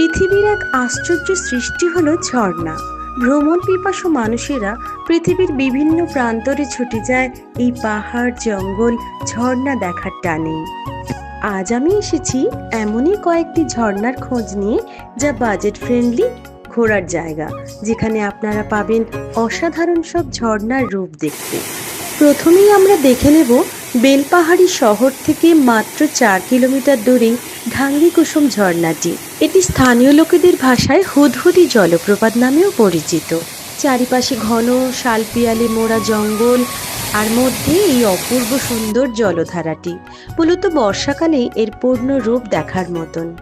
পৃথিবীর এক আশ্চর্য সৃষ্টি হলো ঝর্ণা। ভ্রমণ পিপাসু মানুষেরা পৃথিবীর বিভিন্ন প্রান্তরে ছুটে যায় এই পাহাড়, জঙ্গল, ঝর্ণা দেখার টানে। আজ আমি এসেছি এমনই কয়েকটি ঝর্ণার খোঁজ নিয়ে যা বাজেট ফ্রেন্ডলি ঘোরার জায়গা, যেখানে আপনারা পাবেন অসাধারণ সব ঝর্ণার রূপ দেখতে। প্রথমেই আমরা দেখে নেব বেলপাহাড়ি শহর থেকে মাত্র চার কিলোমিটার দূরে ঢাঙ্গি কুসুম ঝর্ণাটি। এটি স্থানীয় লোকেদের ভাষায় হুদহুদি জলপ্রপাত নামেও পরিচিত। চারিপাশে ঘন শালপিয়ালে মোড়া জঙ্গল আর মধ্যে এই অপূর্ব সুন্দর জলধারাটি। মূলত বর্ষাকালেই এর পূর্ণ রূপ দেখার মতন।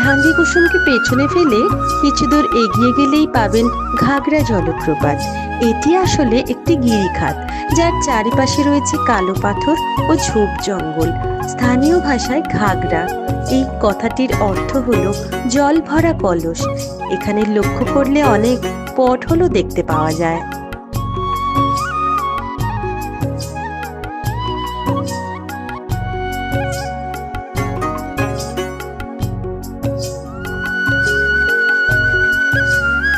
ঢাঙ্গি কুসুমকে পেছনে ফেলে কিছু দূর এগিয়ে গেলেই পাবেন ঘাগরা জলপ্রপাত। এটি আসলে একটি গিরিখাত। যার চারিপাশে রয়েছে কালো পাথর ও ঝোপ জঙ্গল। স্থানীয় ভাষায় ঘাগরা। এই কথাটির অর্থ হল জল ভরা কলস। এখানে লক্ষ্য করলে অনেক পট হলো দেখতে পাওয়া যায়।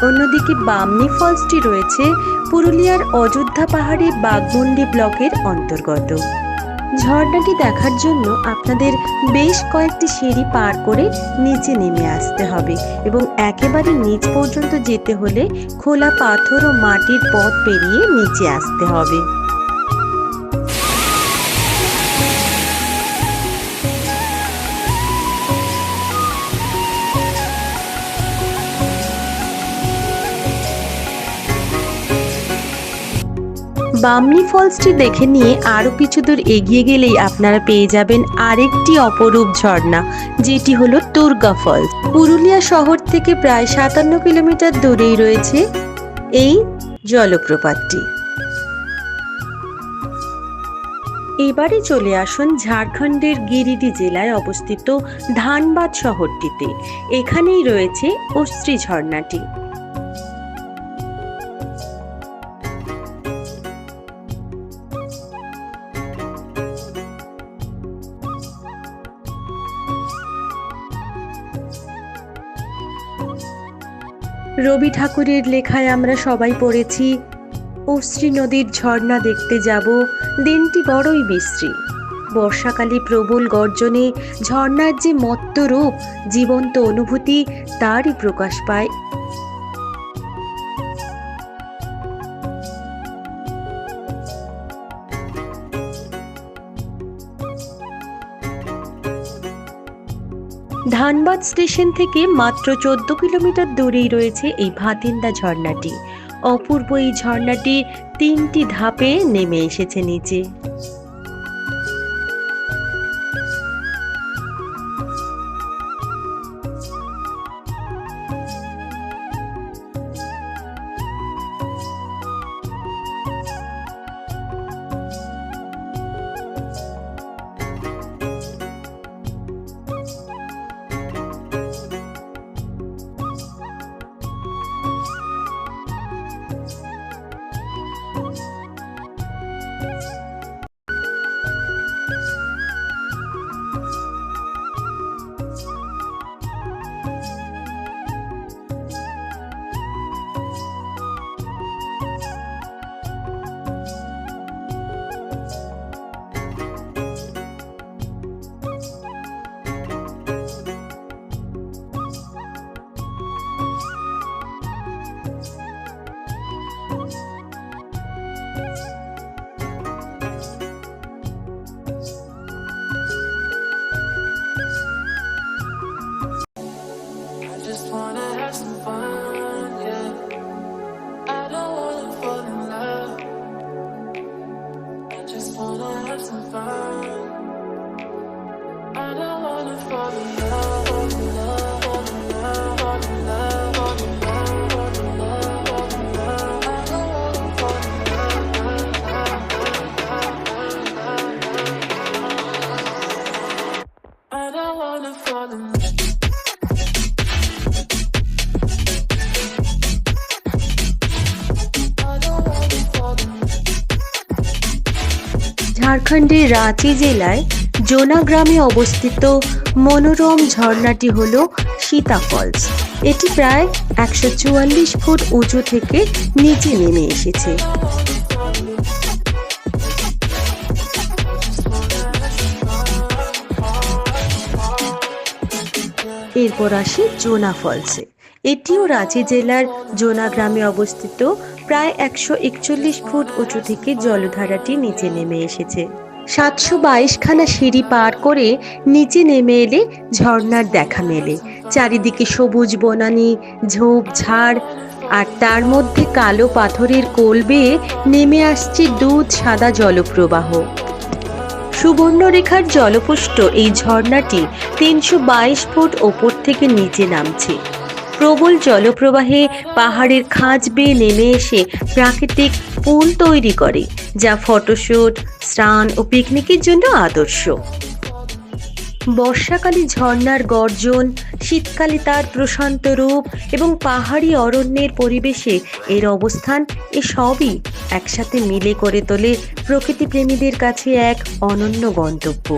অন্যদিকে বামনি ফলসটি রয়েছে পুরুলিয়ার অযোধ্যা পাহাড়ে বাগমুন্ডি ব্লকের অন্তর্গত। ঝর্ণাটি দেখার জন্য আপনাদের বেশ কয়েকটি সিঁড়ি পার করে নিচে নেমে আসতে হবে এবং একেবারে নিচ পর্যন্ত যেতে হলে খোলা পাথর ও মাটির পথ পেরিয়ে নিচে আসতে হবে। বামনি ফলসটি দেখে নিয়ে আরও কিছু দূর এগিয়ে গেলেই আপনারা পেয়ে যাবেন আরেকটি অপরূপ ঝর্ণা, যেটি হলো দুর্গা ফলস। পুরুলিয়া শহর থেকে প্রায় সাতান্ন কিলোমিটার দূরেই রয়েছে এই জলপ্রপাতটি। এবারে চলে আসুন ঝাড়খণ্ডের গিরিডি জেলায় অবস্থিত ধানবাদ শহরটিতে। এখানেই রয়েছে অশ্রী ঝর্ণাটি। রবি ঠাকুরের লেখায় আমরা সবাই পড়েছি, অশ্রী নদীর ঝর্ণা দেখতে যাব, দিনটি বড়ই বিশ্রী। বর্ষাকালে প্রবল গর্জনে ঝর্ণার যে মত্ত রূপ, জীবন্ত অনুভূতি, তারই প্রকাশ পায়। ধানবাদ স্টেশন থেকে মাত্র চোদ্দ কিলোমিটার দূরেই রয়েছে এই ভাতিন্দা ঝর্ণাটি। অপূর্ব এই ঝর্ণাটি তিনটি ধাপে নেমে এসেছে নিচে। ঝাড়খণ্ডের রাঁচি জেলায় জোনা গ্রামে অবস্থিত মনোরম ঝর্ণাটি হল সীতা ফলস। এটি প্রায় একশো চুয়াল্লিশ ফুট উঁচু থেকে নিচে নেমে এসেছে। এরপর আসি জোনা ফলসে। এটিও রাঁচি জেলার জোনা গ্রামে অবস্থিত। প্রায় একশো একচল্লিশ ফুট উঁচু থেকে জলধারাটি নিচে নেমে এসেছে। সাতশো বাইশখানা সিঁড়ি পার করে নিচে নেমে এলে ঝর্ণার দেখা মেলে। চারিদিকে সবুজ বনানি, ঝোপ, ঝাড়, আর তার মধ্যে কালো পাথরের কোল বেয়ে নেমে আসছে দুধ সাদা জলপ্রবাহ। সুবর্ণরেখার জলপুষ্ট এই ঝর্ণাটি তিনশো বাইশ ফুট ওপর থেকে নিচে নামছে। প্রবল জলপ্রবাহে পাহাড়ের খাঁজ বেয়ে নেমে এসে প্রাকৃতিক পুল তৈরি করে যা ফটোশ্যুট স্নান ও পিকনিকের জন্য আদর্শ। বর্ষাকালে ঝর্ণার গর্জন, শীতকালে তার প্রশান্ত রূপ এবং পাহাড়ি অরণ্যের পরিবেশে এর অবস্থান এ সবই একসাথে মিলে করে তোলে প্রকৃতিপ্রেমীদের কাছে এক অনন্য গন্তব্য।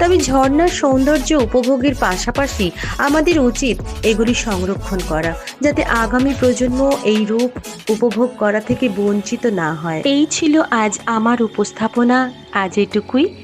তবে ঝর্ণার সৌন্দর্য উপভোগের পাশাপাশি আমাদের উচিত এগুলি সংরক্ষণ করা, যাতে আগামী প্রজন্ম এই রূপ উপভোগ করা থেকে বঞ্চিত না হয়। এই ছিল আজ আমার উপস্থাপনা। আজ এটুকুই।